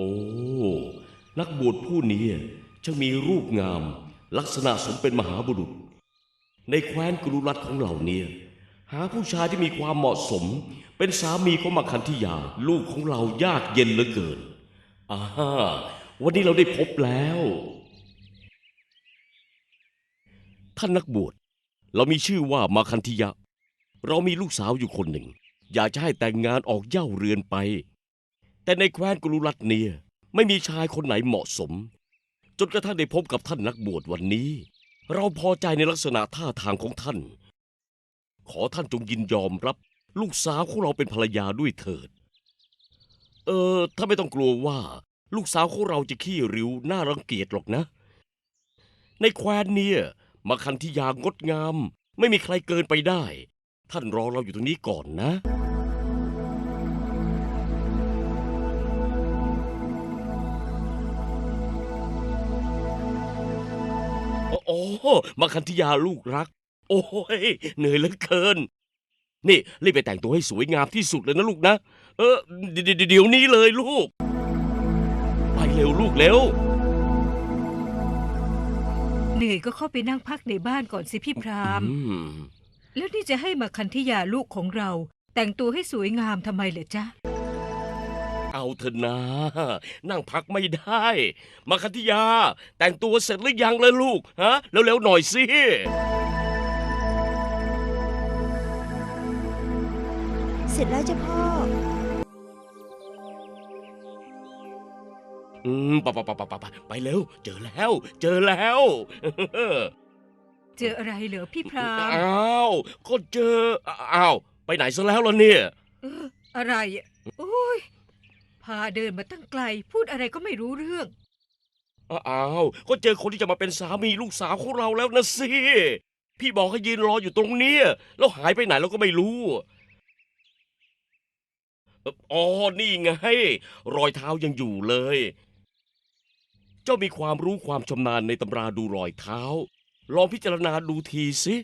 โอ้ นักบวชผู้นี้ช่างมีรูปงาม ลักษณะสมเป็นมหาบุรุษ ในแคว้นกรุรัตของเราเนี่ยหาผู้ชายที่มีความเหมาะสม เป็นสามีของมาคันธิยา ลูกของเรายากเย็นเหลือเกินอ่าฮะวันนี้เราได้พบแล้ว ท่านนักบวชเรามีชื่อว่ามาคันธิยะ เรามีลูกสาวอยู่คนหนึ่ง อยากจะให้แต่งงานออกเย่าเรือนไป แต่ในแคว้นกรุรัตเนียไม่มีชายคนไหนเหมาะสม จนกระทั่งได้พบกับท่านนักบวชวันนี้ เราพอใจในลักษณะท่าทางของท่าน ขอท่านจงยินยอมรับ ลูกสาวของเราเป็นภรรยาด้วยเถิด เออถ้าไม่ต้องกลัวว่า ลูกสาวของเราจะขี้ริ้วน่ารังเกียจหรอกนะ ในแคว้นเนี่ยมาคันธิยางดงาม ไม่มีใครเกินไปได้ ท่านรอเราอยู่ตรงนี้ก่อนนะ มาคันธิยาลูกรัก โอ้ยเหนื่อยเหลือเกิน นี่รีบไปแต่งตัวให้สวยงามที่สุดเลยนะลูกนะ เออเดี๋ยวเดี๋ยวเดี๋ยวนี้เลยลูก ไปเร็วลูกเร็ว เหนื่อยก็เข้าไปนั่งพักในบ้านก่อนสิพี่พราม อืม แล้วนี่จะให้มาคันธิยาลูกของเรา แต่งตัวให้สวยงามทำไมเหรอจ๊ะ เอาเถอะนะ นั่งพักไม่ได้ มาคันธิยา แต่งตัวเสร็จหรือยังเลยลูก ฮะ เร็วๆหน่อยสิเสร็จแล้วจ้ะพ่อ อืมไปไปไปไปไปไปเร็ว เจอแล้ว เจอแล้ว เจออะไรเหรอพี่พรามอ้าว ก็เจออ้าว ไปไหนซะแล้วล่ะเนี่ย เอออะไรอะโอ้ยพาเดินมาตั้งไกล พูดอะไรก็ไม่รู้เรื่อง อ้าวก็เจอคนที่จะมาเป็นสามีลูกสาวของเราแล้วนะสิ พี่บอกให้ยืนรออยู่ตรงเนี้ยแล้วหายไปไหนเราก็ไม่รู้ อ๋อ นี่ไง รอยเท้ายังอยู่เลย เจ้ามีความรู้ความชำนาญในตำราดูรอยเท้า ลองพิจารณาดูทีสิ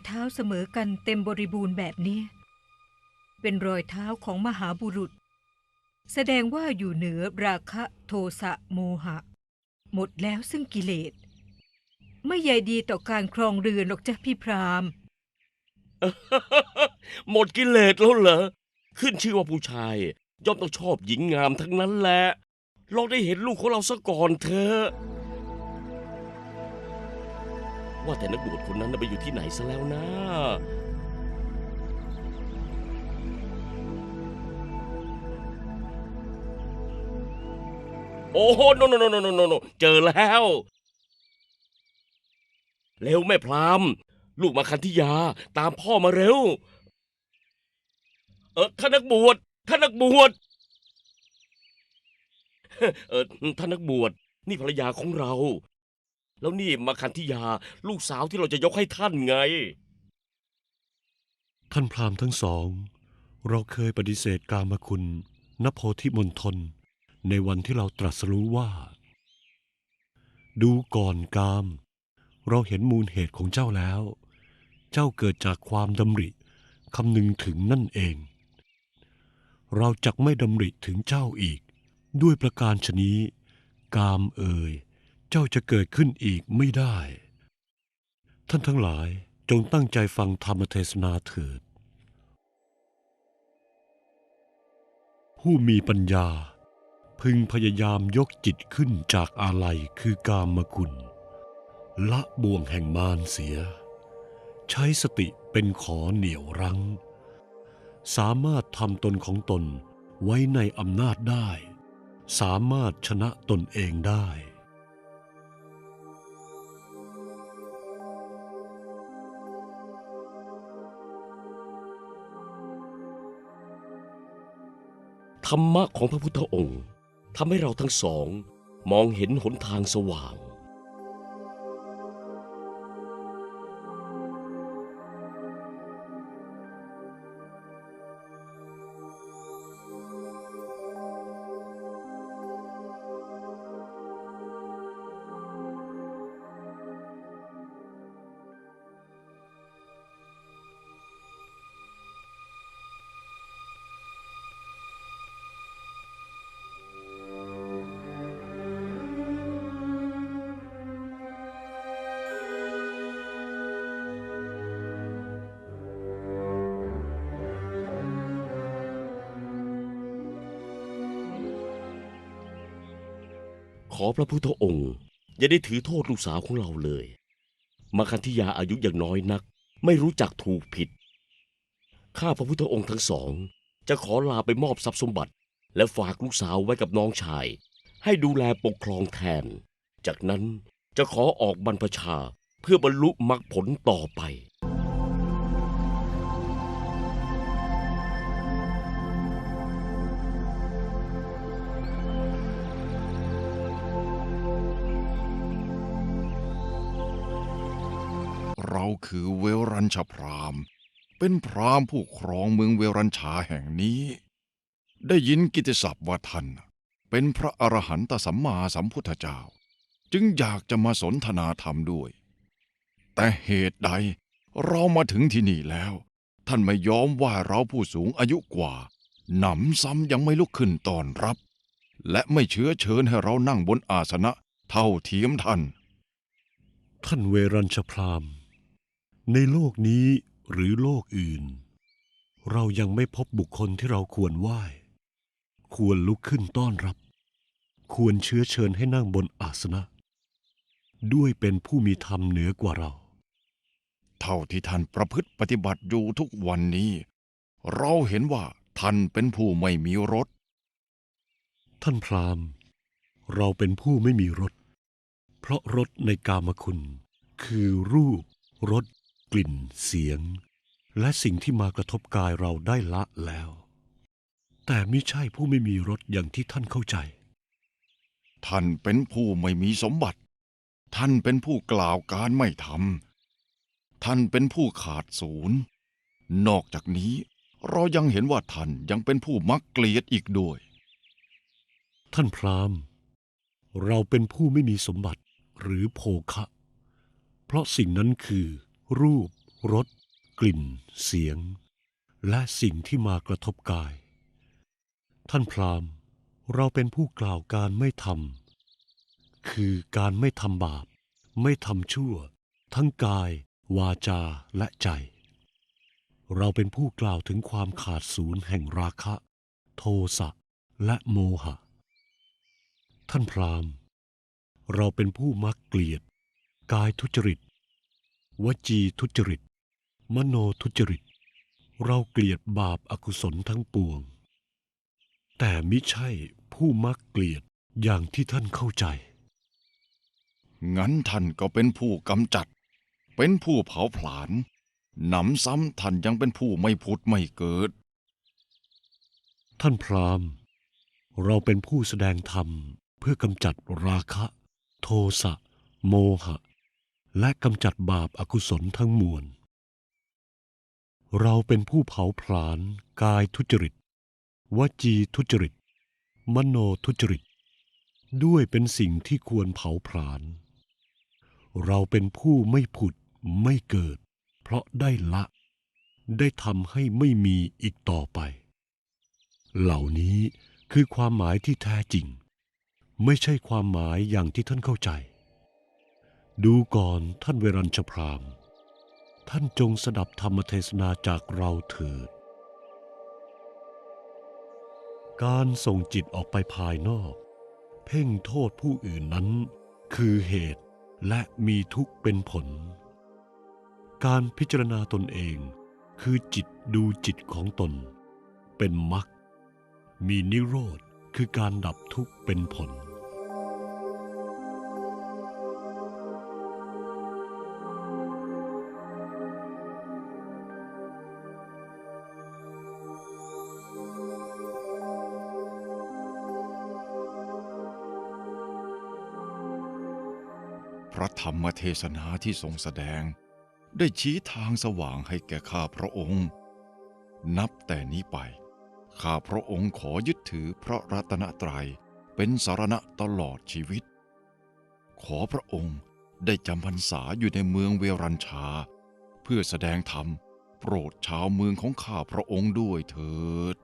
อยเท้าเสมอกันเต็มบริบูรณ์แบบนี้ เป็นรอยเท้าของมหาบุรุษ แสดงว่าอยู่เหนือราคะโทสะโมหะ หมดแล้วซึ่งกิเลส ไม่ใยดีต่อการครองเรือนหรอกจ้ะพี่พรามหมดกิเลสแล้วเหรอ ขึ้นชื่อว่าผู้ชาย ย่อมต้องชอบหญิงงามทั้งนั้นแหละเราได้เห็นลูกของเราซะก่อนเถอะ ว่าแต่นักบวชคนนั้นน่ะไปอยู่ที่ไหนซะแล้วนะ โอ้โหโนโนโนโนโนโนโนเจอแล้ว เร็วแม่พรามลูกมาคันธิยา ตามพ่อมาเร็ว เออท่านนักบวชท่านนักบวชเออท่านนักบวชนี่ภรรยาของเรา แล้วนี่มาคันธิยา ลูกสาวที่เราจะยกให้ท่านไง ท่านพราหมณ์ทั้งสอง เราเคยปฏิเสธกามคุณนโพธิมณฑลในวันที่เราตรัสรู้ว่า ดูก่อนกาม เราเห็นมูลเหตุของเจ้าแล้ว เจ้าเกิดจากความดำริคำนึงถึงนั่นเอง เราจักไม่ดำริถึงเจ้าอีก ด้วยประการชนี้ กามเอ่ย เจ้าจะเกิดขึ้นอีกไม่ได้ ท่านทั้งหลายจงตั้งใจฟังธรรมเทศนาเถิด ผู้มีปัญญาพึงพยายามยกจิตขึ้นจากอาลัยคือกามคุณ ละบ่วงแห่งมารเสีย ใช้สติเป็นขอเหนี่ยวรั้ง สามารถทำตนของตนไว้ในอำนาจได้ สามารถชนะตนเองได้ ธรรมะของพระพุทธองค์ทำให้เราทั้งสองมองเห็นหนทางสว่าง อพระพุทธองค์ อย่าได้ถือโทษลูกสาวของเราเลย มาคันธิยาอายุอย่างน้อยนัก ไม่รู้จักถูกผิด ข้าพระพุทธองค์ทั้งสอง จะขอลาไปมอบทรัพย์สมบัติ และฝากลูกสาวไว้กับน้องชาย ให้ดูแลปกครองแทน จากนั้นจะขอออกบรรพชาเพื่อบรรลุมรรคผลต่อไป เราคือเวรัญชพรามณ์เป็นพราหมณ์ผู้ครองเมืองเวรัญชาแห่งนี้ ได้ยินกิตติศัพท์ว่าท่านเป็นพระอรหันตสัมมาสัมพุทธเจ้า จึงอยากจะมาสนทนาธรรมด้วย แต่เหตุใดเรามาถึงที่นี่แล้ว ท่านไม่ยอมว่าเราผู้สูงอายุกว่าหนำซ้ำยังไม่ลุกขึ้นต้อนรับ และไม่เชื้อเชิญให้เรานั่งบนอาสนะเท่าเทียมท่าน ท่านเวรัญชพรามณ์ ในโลกนี้หรือโลกอื่น เรายังไม่พบบุคคลที่เราควรไหว้ ควรลุกขึ้นต้อนรับ ควรเชื้อเชิญให้นั่งบนอาสนะ ด้วยเป็นผู้มีธรรมเหนือกว่าเรา เท่าที่ท่านประพฤติปฏิบัติอยู่ทุกวันนี้ เราเห็นว่าท่านเป็นผู้ไม่มีรสท่านพราหมณ์ เราเป็นผู้ไม่มีรสเพราะรสในกามคุณ คือรูปรส กลิ่นเสียง และสิ่งที่มากระทบกายเราได้ละแล้ว แต่ไม่ใช่ผู้ไม่มีรสอย่างที่ท่านเข้าใจ ท่านเป็นผู้ไม่มีสมบัติ ท่านเป็นผู้กล่าวการไม่ทำท่านเป็นผู้ขาดศูนย์ นอกจากนี้เรายังเห็นว่าท่านยังเป็นผู้มักเกลียดอีกด้วย ท่านพราหมณ์ เราเป็นผู้ไม่มีสมบัติหรือโภคะ เพราะสิ่งนั้นคือ รูป รส กลิ่น เสียง และสิ่งที่มากระทบกาย ท่านพราหมณ์ เราเป็นผู้กล่าวการไม่ทำ คือการไม่ทำบาป ไม่ทำชั่ว ทั้งกาย วาจา และใจ เราเป็นผู้กล่าวถึงความขาดศูนย์แห่งราคะ โทสะ และโมหะ ท่านพราหมณ์ เราเป็นผู้มักเกลียด กายทุจริต วจีทุจริต มโนทุจริต เราเกลียดบาปอากุศลทั้งปวง แต่มิใช่ผู้มักเกลียดอย่างที่ท่านเข้าใจ งั้นท่านก็เป็นผู้กำจัด เป็นผู้เผาผลาญหนำซ้ำท่านยังเป็นผู้ไม่ผุดไม่เกิด ท่านพราหมณ์ เราเป็นผู้แสดงธรรมเพื่อกำจัดราคะ โทสะ โมหะ และกำจัดบาปอากุศลทั้งมวล เราเป็นผู้เผาผลาญกายทุจริต วจีทุจริต มโนทุจริต ด้วยเป็นสิ่งที่ควรเผาผลาญ เราเป็นผู้ไม่ผุดไม่เกิด เพราะได้ละ ได้ทำให้ไม่มีอีกต่อไป เหล่านี้คือความหมายที่แท้จริง ไม่ใช่ความหมายอย่างที่ท่านเข้าใจ ดูก่อนท่านเวรัญชพราม ท่านจงสดับธรรมเทศนาจากเราเถิด การส่งจิตออกไปภายนอก เพ่งโทษผู้อื่นนั้น คือเหตุและมีทุกข์เป็นผล การพิจารณาตนเองคือจิตดูจิตของตน เป็นมรรคมีนิโรธคือการดับทุกข์เป็นผล ระธรรมเทศนาที่ทรงแสดง ได้ชี้ทางสว่างให้แก่ข้าพระองค์ นับแต่นี้ไป ข้าพระองค์ขอยึดถือพระรัตนตรัยเป็นสารณะตลอดชีวิต ขอพระองค์ได้จำพรรษาอยู่ในเมืองเวรัญชา เพื่อแสดงธรรมโปรดชาวเมืองของข้าพระองค์ด้วยเถิด